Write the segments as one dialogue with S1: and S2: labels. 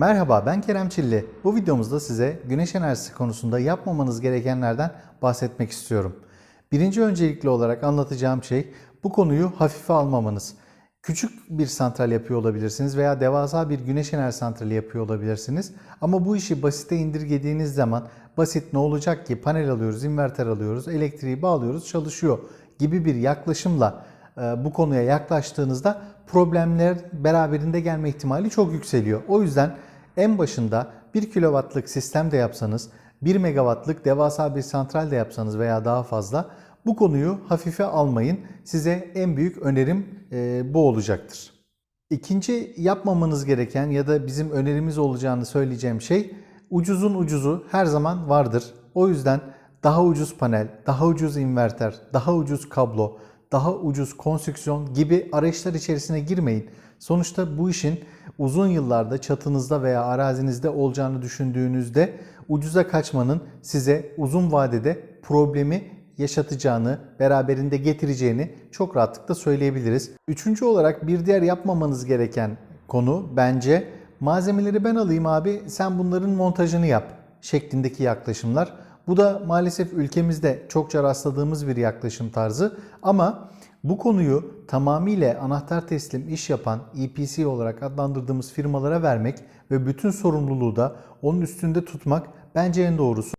S1: Merhaba ben Kerem Çilli. Bu videomuzda size güneş enerjisi konusunda yapmamanız gerekenlerden bahsetmek istiyorum. Birinci öncelikli olarak anlatacağım şey bu konuyu hafife almamanız. Küçük bir santral yapıyor olabilirsiniz veya devasa bir güneş enerji santrali yapıyor olabilirsiniz. Ama bu işi basite indirgediğiniz zaman basit ne olacak ki panel alıyoruz, inverter alıyoruz, elektriği bağlıyoruz, çalışıyor gibi bir yaklaşımla e, bu konuya yaklaştığınızda problemler beraberinde gelme ihtimali çok yükseliyor. O yüzden en başında 1 kW'lık sistem de yapsanız, 1 megawattlık devasa bir santral de yapsanız veya daha fazla bu konuyu hafife almayın. Size en büyük önerim e, bu olacaktır. İkinci yapmamanız gereken ya da bizim önerimiz olacağını söyleyeceğim şey ucuzun ucuzu her zaman vardır. O yüzden daha ucuz panel, daha ucuz inverter, daha ucuz kablo, daha ucuz konstrüksiyon gibi arayışlar içerisine girmeyin. Sonuçta bu işin uzun yıllarda çatınızda veya arazinizde olacağını düşündüğünüzde ucuza kaçmanın size uzun vadede problemi yaşatacağını, beraberinde getireceğini çok rahatlıkla söyleyebiliriz. Üçüncü olarak bir diğer yapmamanız gereken konu bence malzemeleri ben alayım abi sen bunların montajını yap şeklindeki yaklaşımlar. Bu da maalesef ülkemizde çokça rastladığımız bir yaklaşım tarzı ama bu konuyu tamamıyla anahtar teslim iş yapan EPC olarak adlandırdığımız firmalara vermek ve bütün sorumluluğu da onun üstünde tutmak bence en doğrusu.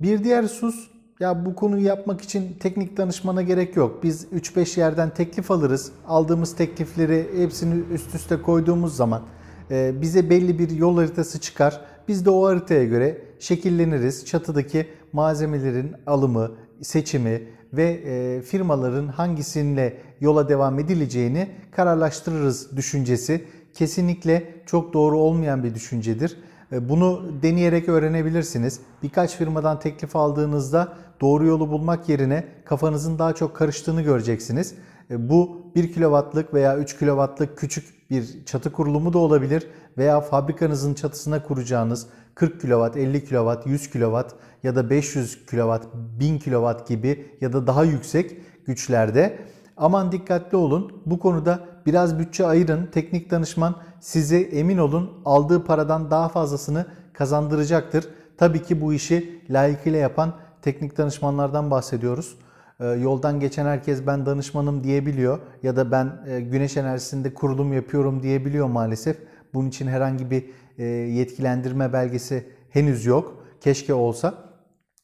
S1: Bir diğer sus ya bu konuyu yapmak için teknik danışmana gerek yok. Biz 3-5 yerden teklif alırız. Aldığımız teklifleri hepsini üst üste koyduğumuz zaman e, bize belli bir yol haritası çıkar. Biz de o haritaya göre şekilleniriz. Çatıdaki malzemelerin alımı, seçimi ve e, firmaların hangisinle yola devam edileceğini kararlaştırırız düşüncesi. Kesinlikle çok doğru olmayan bir düşüncedir. E, Bunu deneyerek öğrenebilirsiniz. Birkaç firmadan teklif aldığınızda doğru yolu bulmak yerine kafanızın daha çok karıştığını göreceksiniz. E, Bu 1 kW'lık veya 3 kW'lık küçük bir çatı kurulumu da olabilir veya fabrikanızın çatısına kuracağınız 40 kW, 50 kW, 100 kW ya da 500 kW, 1000 kW gibi ya da daha yüksek güçlerde. Aman dikkatli olun. Bu konuda biraz bütçe ayırın. Teknik danışman size emin olun aldığı paradan daha fazlasını kazandıracaktır. Tabii ki bu işi layıkıyla yapan teknik danışmanlardan bahsediyoruz. Ee, Yoldan geçen herkes ben danışmanım diyebiliyor ya da ben e, güneş enerjisinde kurulum yapıyorum diyebiliyor maalesef. Bunun için herhangi bir e, yetkilendirme belgesi henüz yok. Keşke olsa.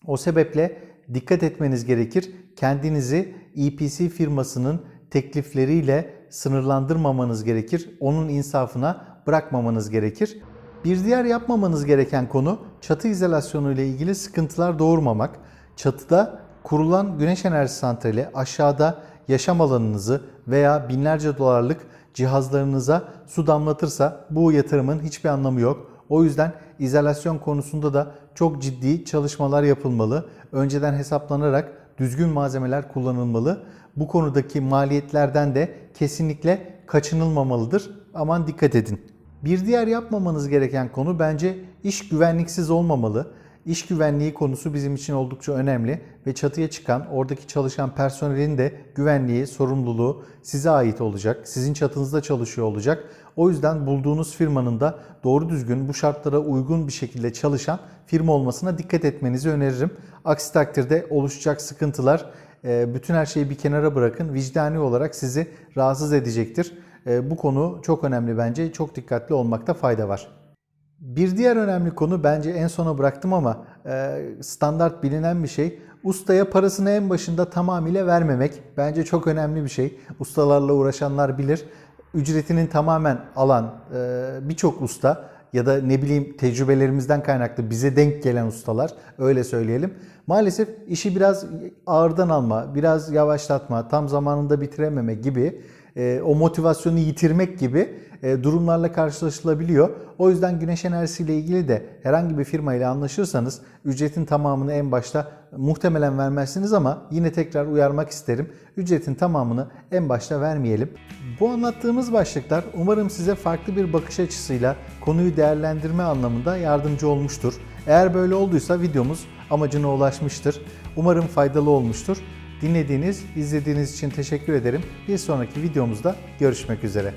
S1: O sebeple dikkat etmeniz gerekir. Kendinizi EPC firmasının teklifleriyle sınırlandırmamanız gerekir. Onun insafına bırakmamanız gerekir. Bir diğer yapmamanız gereken konu çatı izolasyonu ile ilgili sıkıntılar doğurmamak. Çatıda kurulan güneş enerji santrali aşağıda yaşam alanınızı veya binlerce dolarlık cihazlarınıza su damlatırsa bu yatırımın hiçbir anlamı yok. O yüzden izolasyon konusunda da çok ciddi çalışmalar yapılmalı. Önceden hesaplanarak düzgün malzemeler kullanılmalı. Bu konudaki maliyetlerden de kesinlikle kaçınılmamalıdır. Aman dikkat edin. Bir diğer yapmamanız gereken konu bence iş güvenliksiz olmamalı. İş güvenliği konusu bizim için oldukça önemli ve çatıya çıkan oradaki çalışan personelin de güvenliği, sorumluluğu size ait olacak. Sizin çatınızda çalışıyor olacak. O yüzden bulduğunuz firmanın da doğru düzgün bu şartlara uygun bir şekilde çalışan firma olmasına dikkat etmenizi öneririm. Aksi takdirde oluşacak sıkıntılar e, bütün her şeyi bir kenara bırakın vicdani olarak sizi rahatsız edecektir. E, Bu konu çok önemli bence. Çok dikkatli olmakta fayda var. Bir diğer önemli konu bence en sona bıraktım ama e, standart bilinen bir şey. Ustaya parasını en başında tamamıyla vermemek bence çok önemli bir şey. Ustalarla uğraşanlar bilir. Ücretinin tamamen alan e, birçok usta ya da ne bileyim tecrübelerimizden kaynaklı bize denk gelen ustalar öyle söyleyelim. Maalesef işi biraz ağırdan alma, biraz yavaşlatma, tam zamanında bitirememe gibi o motivasyonu yitirmek gibi e, durumlarla karşılaşılabiliyor. O yüzden güneş enerjisiyle ilgili de herhangi bir firma ile anlaşırsanız ücretin tamamını en başta muhtemelen vermezsiniz ama yine tekrar uyarmak isterim. Ücretin tamamını en başta vermeyelim. Bu anlattığımız başlıklar umarım size farklı bir bakış açısıyla konuyu değerlendirme anlamında yardımcı olmuştur. Eğer böyle olduysa videomuz amacına ulaşmıştır. Umarım faydalı olmuştur. Dinlediğiniz, izlediğiniz için teşekkür ederim. Bir sonraki videomuzda görüşmek üzere.